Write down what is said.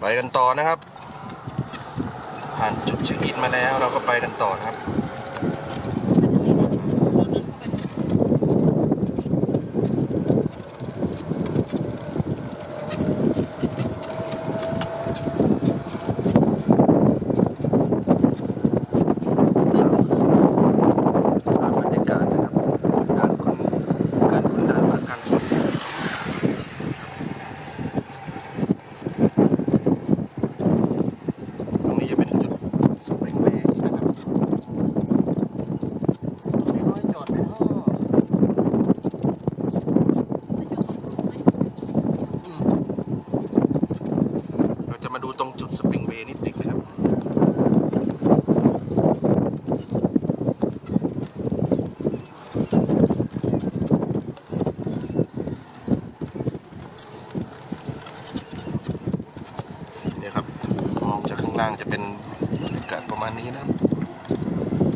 ไปกันต่อนะครับ ผ่านจุดเช็คอินมาแล้วเราก็ไปกันต่อนะครับ ภาพบรรยากาศนะครับด้านคุณการคุณด้านมาการชนตรงนี้จะเป็นจุดสปริงเวย์นะครับตรงนี้น้อยจอดไหมเนาะอืมเราจะมา ดูตรงจุดสปริงเวย์นิดหนึงนะครับเนี่ยครับ มองจากข้างล่างจะเป็นบรรยากาศประมาณนี้นะครับ